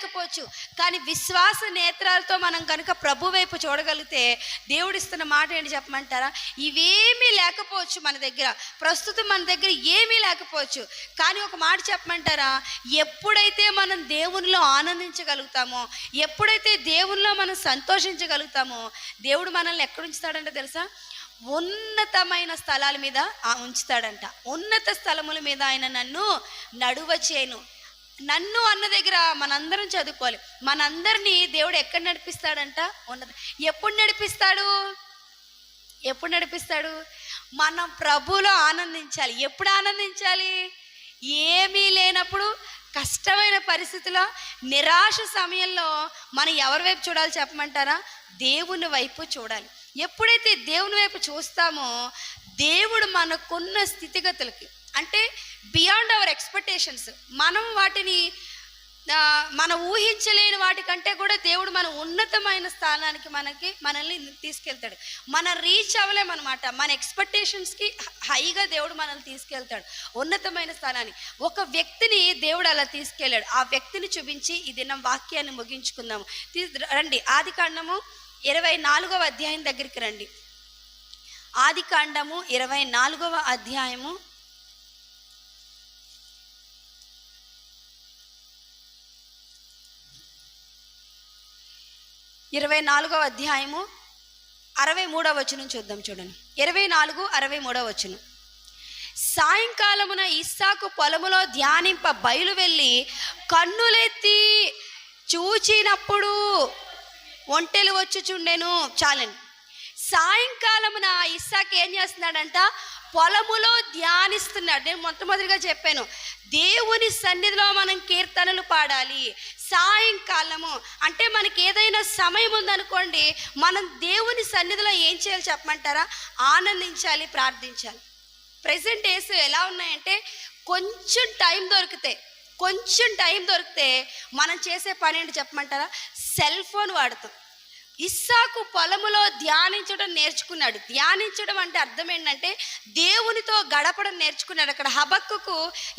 లేకపోవచ్చు కానీ విశ్వాస నేత్రాలతో మనం కనుక ప్రభు వైపు చూడగలిగితే దేవుడిస్తున్న మాట ఏంటి చెప్పమంటారా? ఇవేమీ లేకపోవచ్చు మన దగ్గర. ప్రస్తుతం మన దగ్గర ఏమీ లేకపోవచ్చు. కానీ ఒక మాట చెప్పమంటారా? ఎప్పుడైతే మనం దేవునిలో ఆనందించగలుగుతామో ఎప్పుడైతే దేవునిలో మనం సంతోషించగలుగుతామో దేవుడు మనల్ని ఎక్కడ ఉంచుతాడంటే తెలుసా? ఉన్నతమైన స్థలాల మీద ఉంచుతాడంట. ఉన్నత స్థలముల మీద ఆయన నన్ను నడువ చేయను. నన్ను అన్న దగ్గర మనందరం చదువుకోవాలి. మనందరినీ దేవుడు ఎక్కడ నడిపిస్తాడంట? ఉన్నది. ఎప్పుడు నడిపిస్తాడు? ఎప్పుడు నడిపిస్తాడు? మనం ప్రభులో ఆనందించాలి. ఎప్పుడు ఆనందించాలి? ఏమీ లేనప్పుడు కష్టమైన పరిస్థితిలో నిరాశ సమయంలో మనం ఎవరి వైపు చూడాలి చెప్పమంటారా? దేవుని వైపు చూడాలి. ఎప్పుడైతే దేవుని వైపు చూస్తామో దేవుడు మనకున్న స్థితిగతులకి అంటే బియాండ్ అవర్ ఎక్స్పెక్టేషన్స్. మనం వాటిని మనం ఊహించలేని వాటికంటే కూడా దేవుడు మన ఉన్నతమైన స్థానానికి మనకి మనల్ని తీసుకెళ్తాడు. మన రీచ్ అవ్వలేమన్నమాట. మన ఎక్స్పెక్టేషన్స్కి హైగా దేవుడు మనల్ని తీసుకెళ్తాడు. ఉన్నతమైన స్థానాన్ని. ఒక వ్యక్తిని దేవుడు అలా తీసుకెళ్ళాడు. ఆ వ్యక్తిని చూపించి ఈ దినం వాక్యాన్ని ముగించుకుందాము. రండి. ఆది కాండము ఇరవై నాలుగవ అధ్యాయం దగ్గరికి రండి. ఆది కాండము ఇరవై నాలుగవ అధ్యాయము ఇరవై నాలుగవ అధ్యాయము అరవై మూడవ వచనం చూద్దాం చూడండి. ఇరవై నాలుగు అరవై మూడవ వచనం. సాయంకాలమున ఇస్సాకు పొలములో ధ్యానింప బయలు వెళ్ళి కన్నులెత్తి చూచినప్పుడు ఒంటెలు వచ్చుచుండెను. చాలండి. సాయంకాలమున ఇస్సాక్ ఏం చేస్తున్నాడంట? పొలములో ధ్యానిస్తున్నాడు. నేను మొట్టమొదటిగా చెప్పాను దేవుని సన్నిధిలో మనం కీర్తనలు పాడాలి. సాయంకాలము. అంటే మనకి ఏదైనా సమయం ఉందనుకోండి మనం దేవుని సన్నిధిలో ఏం చేయాలి చెప్పమంటారా? ఆనందించాలి ప్రార్థించాలి. ప్రజెంట్ డేస్ ఎలా ఉన్నాయంటే కొంచెం టైం దొరికితే కొంచెం టైం దొరికితే మనం చేసే పని ఏంటి చెప్పమంటారా? సెల్ ఫోన్ వాడతాం. ఇస్సాకు పొలములో ధ్యానించడం నేర్చుకున్నాడు. ధ్యానించడం అంటే అర్థం ఏంటంటే దేవునితో గడపడం నేర్చుకున్నాడు. అక్కడ హబక్కుకు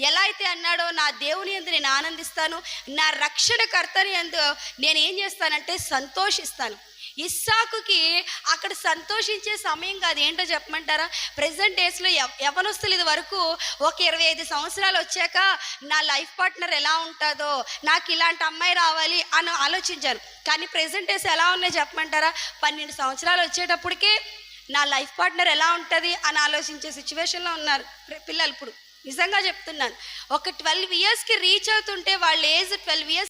ఎలా అయితే అన్నాడో నా దేవుని ఎందు నేను ఆనందిస్తాను నా రక్షణకర్తని ఎందు నేను ఏం చేస్తానంటే సంతోషిస్తాను. ఇస్సాకుకి అక్కడ సంతోషించే సమయం కాదు. ఏంటో చెప్పమంటారా? ప్రజెంట్ డేస్లో ఎవ యవనస్తులు ఇది వరకు ఒక ఇరవై ఐదు సంవత్సరాలు వచ్చాక నా లైఫ్ పార్ట్నర్ ఎలా ఉంటుందో నాకు ఇలాంటి అమ్మాయి రావాలి అని ఆలోచించాను కానీ ప్రజెంట్ డేస్ ఎలా ఉన్నాయి చెప్పమంటారా? పన్నెండు సంవత్సరాలు వచ్చేటప్పటికే నా లైఫ్ పార్ట్నర్ ఎలా ఉంటుంది అని ఆలోచించే సిచ్యువేషన్లో ఉన్నారు పిల్లలు ఇప్పుడు. నిజంగా చెప్తున్నాను. ఒక ట్వెల్వ్ ఇయర్స్కి రీచ్ అవుతుంటే వాళ్ళ ఏజ్ ట్వెల్వ్ ఇయర్స్